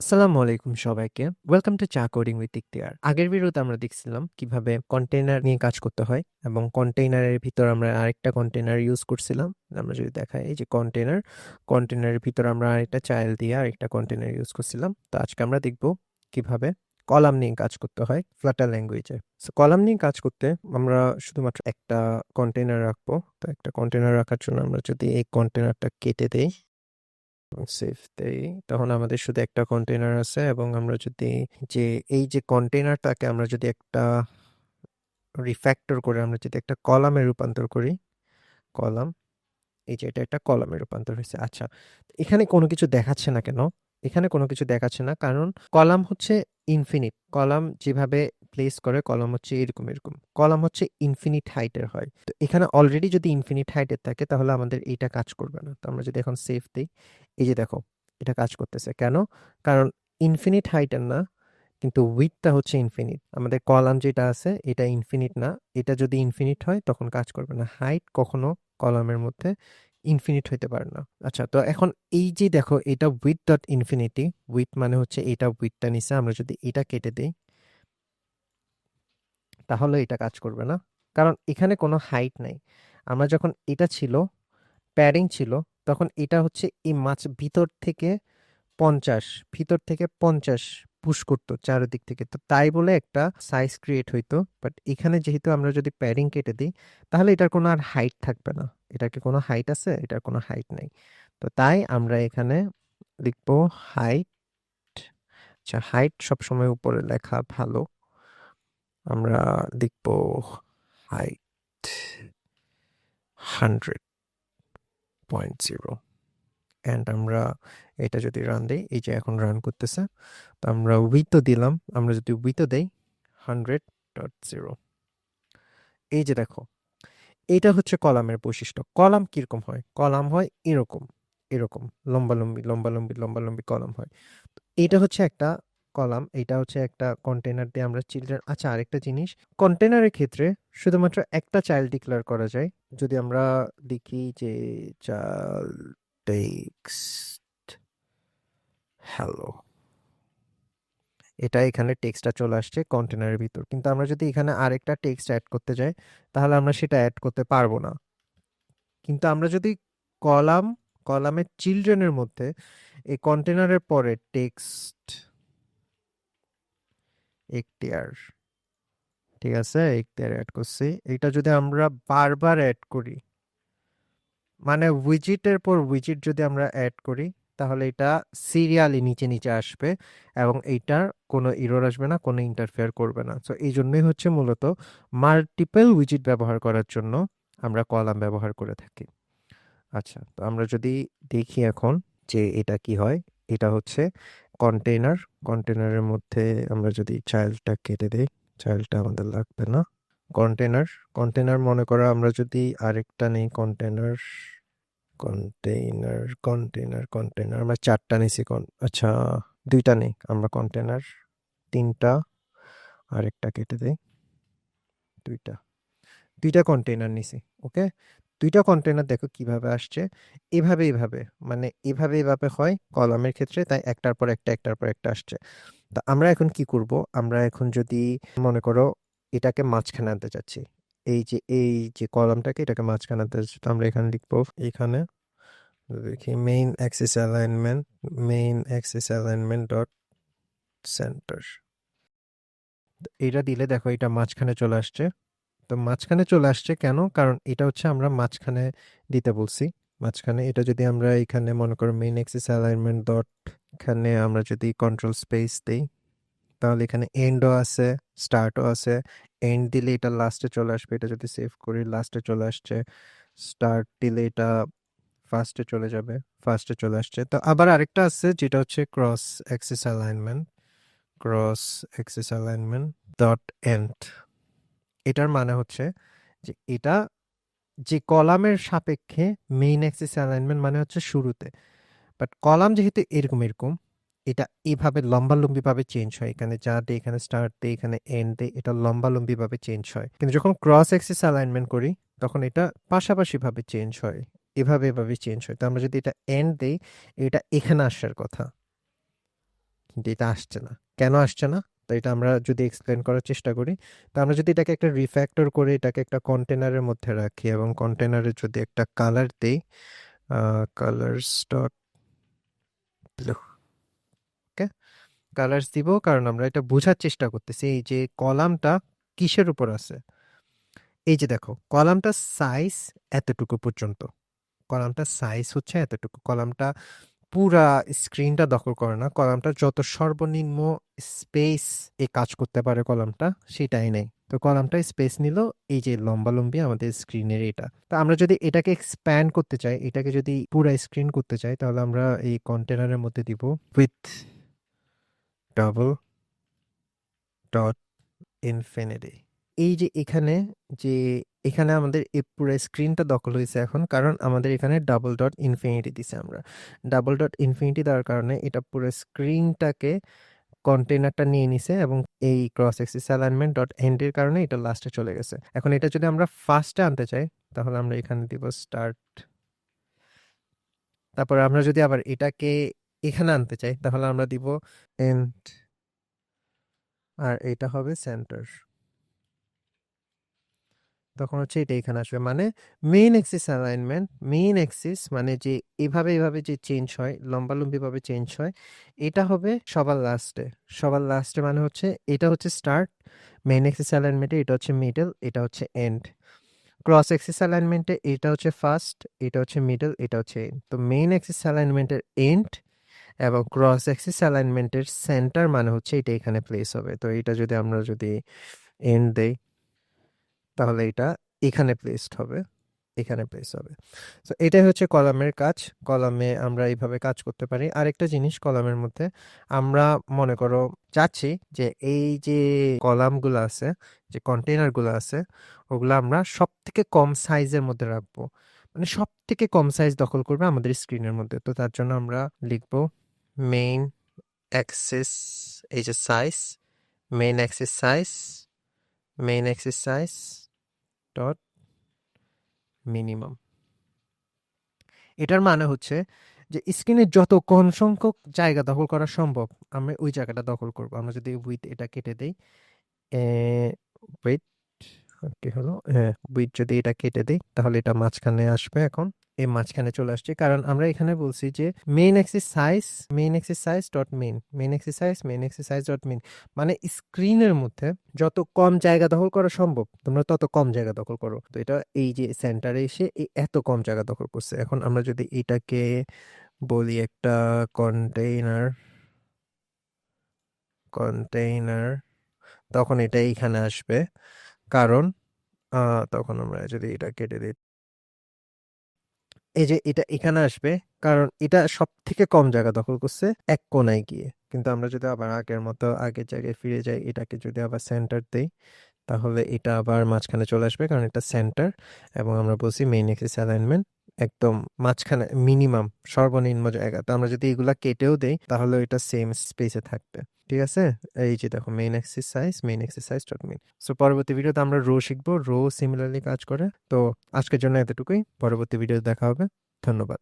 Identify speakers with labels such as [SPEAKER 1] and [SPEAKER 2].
[SPEAKER 1] আসসালামু আলাইকুম সবাইকে। ওয়েলকাম টু চা কোডিং উইথ ইখতিয়ার আগের ভিডিওতে আমরা দেখছিলাম কীভাবে কন্টেইনার নিয়ে কাজ করতে হয় এবং কন্টেইনারের ভিতর আমরা আরেকটা কন্টেইনার ইউজ করছিলাম। আমরা যদি দেখাই এই যে কন্টেইনার কন্টেইনারের ভিতর আমরা আরেকটা চাইল্ড দিয়ে আরেকটা কন্টেইনার ইউজ করছিলাম। তো আজকে আমরা দেখব কীভাবে কলাম নিয়ে কাজ করতে হয় ফ্লাটার ল্যাঙ্গুয়েজে সো কলাম নিয়ে কাজ করতে আমরা শুধুমাত্র একটা কন্টেইনার রাখব। তো একটা কন্টেনার রাখার জন্য আমরা যদি এই কন্টেনারটা কেটে দেই সেভ দেই তখন আমাদের শুধু একটা কন্টেইনার আছে এবং আমরা যদি যে, এই যে কন্টেইনারটাকে আমরা যদি একটা রিফ্যাক্টর করে আমরা যদি একটা কলামে রূপান্তর করি, কলাম, এই যে এটা একটা কলামে রূপান্তর হয়েছে আচ্ছা এখানে কোনো কিছু দেখাচ্ছে না কেন? এখানে কোনো কিছু দেখাচ্ছে না, কারণ কলাম হচ্ছে ইনফিনিট কলাম যেভাবে প্লেস করে কলাম হচ্ছে এরকম এরকম। কলাম হচ্ছে ইনফিনিট হাইটের হয়। তো এখানে অলরেডি যদি ইনফিনিট হাইটের থাকে, তাহলে আমাদের এইটা কাজ করবে না। তো আমরা যদি এখন সেভ দিই, এই যে দেখো, এটা কাজ করতেছে। কেন? কারণ ইনফিনিট হাইটের না, কিন্তু উইথটা হচ্ছে ইনফিনিট আমাদের কলাম যেটা আছে, এটা ইনফিনিট না। এটা যদি ইনফিনিট হয়, তখন কাজ করবে না। হাইট কখনো কলামের মধ্যে ইনফিনিট হইতে পারে না। আচ্ছা তো এখন এই যে দেখো, এটা উইথ ডট ইনফিনিটি উইথ মানে হচ্ছে এটা উইথটা নিচে। আমরা যদি এটা কেটে দিই তাহলে এটা কাজ করবে না। কারণ এখানে কোনো হাইট নাই। আমরা যখন এটা ছিল প্যারিং ছিল, তখন এটা হচ্ছে এই মাছ ভিতর থেকে পঞ্চাশ, ভিতর থেকে পঞ্চাশ পুশ করতো চারিদিক থেকে। তো তাই বলে একটা সাইজ ক্রিয়েট হইতো। বাট এখানে যেহেতু আমরা যদি প্যারিং কেটে দিই, তাহলে এটার কোনো আর হাইট থাকবে না। এটার কি কোনো হাইট আছে? এটার কোনো হাইট নেই। তো তাই আমরা এখানে লিখব হাইট আচ্ছা হাইট সবসময় উপরে লেখা ভালো। আমরা লিখব height hundred point zero and আমরা এটা যদি রান দিই, এই যে এখন রান করতেছে, তো আমরা উইথও দিলাম, আমরা যদি উইথও দেই হান্ড্রেড ডট জিরো এই যে দেখো এইটা হচ্ছে কলামের বৈশিষ্ট্য। কলাম কীরকম হয়? কলাম হয় এরকম এরকম, লম্বালম্বি লম্বালম্বি লম্বালম্বি কলাম হয়। তো এইটা হচ্ছে একটা কলাম এটা হচ্ছে একটা কন্টেনার দিয়ে আমরা চিলড্রেন আচ্ছা আরেকটা জিনিস কন্টেনারের ক্ষেত্রে শুধুমাত্র একটা চাইল্ড ডিক্লেয়ার করা যায়। যদি আমরা লিখি যে চাইল্ড টেক্সট হ্যালো এটা এখানে টেক্সটটা চলে আসছে কন্টেনারের ভিতর। কিন্তু আমরা যদি এখানে আরেকটা টেক্সট অ্যাড করতে যাই, তাহলে আমরা সেটা অ্যাড করতে পারব না। কিন্তু আমরা যদি কলাম, কলামের চিলড্রেনের মধ্যে, এই কন্টেনারের পরে টেক্সট এখতিয়ার। ঠিক আছে? এখতিয়ার অ্যাড করছি। এটা যদি আমরা বারবার অ্যাড করি মানে উইজিটের পর উইজিট যদি আমরা অ্যাড করি, তাহলে এটা সিরিয়ালি নিচে নিচে আসবে এবং এইটার কোনো ইরোর আসবে না, কোনো ইন্টারফেয়ার করবে না। সো এই জন্যই হচ্ছে মূলত মাল্টিপল উইজিট ব্যবহার করার জন্য আমরা কলাম ব্যবহার করে থাকি। আচ্ছা তো আমরা যদি দেখি এখন যে এটা কি হয়, এটা হচ্ছে কন্টেইনার কন্টেইনারের মধ্যে আমরা যদি চাইল্ডটা কেটে দিই, চাইল্ডটা আমাদের লাগবে না। কন্টেনার কন্টেনার মনে করো আমরা যদি আরেকটা নেই কন্টেনার কন্টেইনার কন্টেইনার কন্টেইনার আমরা চারটা নিছি আচ্ছা দুইটা নেই, আমরা কন্টেনার তিনটা, আরেকটা কেটে দেই, দুইটা দুইটা কন্টেইনার নিছি ওকে দুইটা কন্টেনার দেখো কীভাবে আসছে। এভাবে এভাবে মানে এভাবে এভাবে হয় কলামের ক্ষেত্রে, তাই একটার পর একটা, একটার পর একটা আসছে। তা আমরা এখন কি করব? আমরা এখন যদি মনে করো এটাকে মাঝখানে আনতে চাচ্ছি, এই যে এই যে কলামটাকে এটাকে মাঝখানে আনতে চাচ্ছি, তো আমরা এখানে লিখব, এখানে দেখি main axis alignment main axis alignment dot centre এটা দিলে দেখো এটা মাঝখানে চলে আসছে। তো মাঝখানে চলে আসছে কেন? কারণ এটা হচ্ছে আমরা মাঝখানে দিতে বলছি। মাঝখানে এটা যদি আমরা এখানে মনে করো মেইন অ্যাক্সিস অ্যালাইনমেন্ট ডট এখানে আমরা যদি কন্ট্রোল স্পেস দিই, তাহলে এখানে এন্ডও আছে স্টার্টও আছে। এন্ড দিলে এটা লাস্টে চলে আসবে, এটা যদি সেভ করি লাস্টে চলে আসছে। স্টার্ট দিলে এটা ফার্স্টে চলে যাবে ফার্স্টে চলে আসছে। তো আবার আরেকটা আছে, যেটা হচ্ছে cross axis alignment cross axis alignment dot end এটার মানে হচ্ছে যে এটা যে কলামের সাপেক্ষে মেইন অ্যাক্সিস অ্যালাইনমেন্ট মানে হচ্ছে শুরুতে। বাট কলাম যেহেতু এরকম এরকম, এটা এভাবে লম্বালম্বিভাবে চেঞ্জ হয়। এখানে যা দে এখানে স্টার্ট দে এখানে এন্ড দে এটা লম্বালম্বিভাবে চেঞ্জ হয়। কিন্তু যখন ক্রস অ্যাক্সিস অ্যালাইনমেন্ট করি, তখন এটা পাশাপাশিভাবে চেঞ্জ হয়। এভাবে এভাবে চেঞ্জ হয়। তো আমরা যদি এটা এন্ড দেই, এটা এখানে আসার কথা। কিন্তু এটা আসছে না। কেন আসছে না? তো এটা আমরা যদি এক্সপ্লেন করার চেষ্টা করি, তো আমরা যদি এটাকে একটা রিফ্যাক্টর করে এটাকে একটা কন্টেনারের মধ্যে রাখি এবং কন্টেনারে যদি একটা কালার দেই colours dot blue okay colours দিব কারণ আমরা এটা বোঝার চেষ্টা করতেছি এই যে কলামটা কিসের উপর আছে? এই যে দেখো, কলামটা সাইজ এতটুকু পর্যন্ত। কলামটা সাইজ হচ্ছে এতটুকু। কলামটা পুরা স্ক্রিনটা দখল করে না। কলামটা যত সর্বনিম্ন স্পেস এ কাজ করতে পারে কলামটা, সেটাই নেই। তো কলামটা স্পেস নিল, এই যে লম্বা লম্বি আমাদের স্ক্রিনের এটা। তো আমরা যদি এটাকে এক্সপ্যান্ড করতে চাই, এটাকে যদি পুরা স্ক্রিন করতে চাই, তাহলে আমরা এই কন্টেনারের মধ্যে দিব উইথ ডাবল ডট ইনফিনিটি এই যে এখানে যে এখানে আমাদের পুরো স্ক্রিনটা দখল হয়েছে এখন, কারণ আমাদের এখানে ডাবল ডট ইনফিনিটি দিছে আমরা। ডাবল ডট ইনফিনিটি দেওয়ার কারণে এটা পুরো স্ক্রিনটাকে কন্টেনারটা নিয়ে নিছে এবং এই ক্রস এক্সিস অ্যালাইনমেন্ট ডট এন্ডের কারণে এটা লাস্টে চলে গেছে। এখন এটা যদি আমরা ফার্স্টে আনতে চাই, তাহলে আমরা এখানে দিব স্টার্ট তারপর আমরা যদি আবার এটাকে এখানে আনতে চাই, তাহলে আমরা দিব এন্ড আর এটা হবে সেন্টার তখন হচ্ছে এটা এখানে আসবে। মানে main axis alignment main axis মানে যে এভাবে এভাবে যে চেঞ্জ হয় লম্বালম্বি ভাবে চেঞ্জ হয়, এটা হবে সবার লাস্টে সবার লাস্টে মানে হচ্ছে, এটা হচ্ছে স্টার্ট মেইন এক্সিস অ্যালাইনমেন্টে এটা হচ্ছে মিডল এটা হচ্ছে এন্ড ক্রস এক্সিস অ্যালাইনমেন্টে এটা হচ্ছে ফার্স্ট এটা হচ্ছে মিডল এটা হচ্ছে এন্ড তো মেইন এক্সিস অ্যালাইনমেন্টের এন্ড এবং ক্রস এক্সিস অ্যালাইনমেন্টের সেন্টার মানে হচ্ছে এটা এখানে প্লেস হবে। তো এটা যদি আমরা যদি এন্ড দেই তাহলে এটা এখানে প্লেসড হবে, এখানে প্লেস হবে। তো এটাই হচ্ছে কলামের কাজ। কলামে আমরা এইভাবে কাজ করতে পারি। আরেকটা জিনিস কলামের মধ্যে আমরা মনে করো চাচ্ছি যে এই যে কলামগুলো আছে, যে কন্টেনারগুলো আছে, ওগুলো আমরা সব থেকে কম সাইজের মধ্যে রাখব। মানে সব থেকে কম সাইজ দখল করবে আমাদের স্ক্রিনের মধ্যে। তো তার জন্য আমরা লিখব মেইন অ্যাক্সেস এই যে size main axis size main axis size dot minimum. এটার মানে হচ্ছে যে স্ক্রিনের যত কম সংখ্যক জায়গা দখল করা সম্ভব, আমরা ওই জায়গাটা দখল করব। আমরা যদি উইথ এটা কেটে দেই উইথ কি হলো হ্যাঁ উইথ যদি এটা কেটে দিই, তাহলে এটা মাঝখানে আসবে এখন। এই মাঝখানে চলে আসছে। কারণ আমরা এখানে বলছি যে main axis size main axis size dot main main axis size main axis size dot main মানে স্ক্রিনের মধ্যে যত কম জায়গা দখল করা সম্ভব, তোমরা তত কম জায়গা দখল করো। তো এটা এই যে সেন্টারে এসে এত কম জায়গা দখল করছে। এখন আমরা যদি এটাকে বলি একটা কন্টেইনার কন্টেইনার তখন এটা এইখানে আসবে। কারণ তখন আমরা যদি এটা কেটে দিই এই যে এটা এখানে আসবে, কারণ এটা সব থেকে কম জায়গা দখল করছে এক কোনায় গিয়ে। কিন্তু আমরা যদি আবার আগের মতো আগের জায়গায় ফিরে যাই, এটাকে যদি আবার সেন্টার দেই, তাহলে এটা আবার মাঝখানে চলে আসবে, কারণ এটা সেন্টার এবং আমরা বলছি মেইন এক্সিস অ্যালাইনমেন্ট একদম মাঝখানে মিনিমাম সর্বনিম্ন জায়গা। তো আমরা যদি এগুলা কেটেও দেই, তাহলে এটা সেম স্পেসে থাকবে। ঠিক আছে? এই যে দেখো main axis size main axis size dot main so পরবর্তী ভিডিওতে আমরা রো শিখব। রো সিমিলারলি কাজ করে। তো আজকের জন্য এতটুকুই। পরবর্তী ভিডিও দেখা হবে। ধন্যবাদ।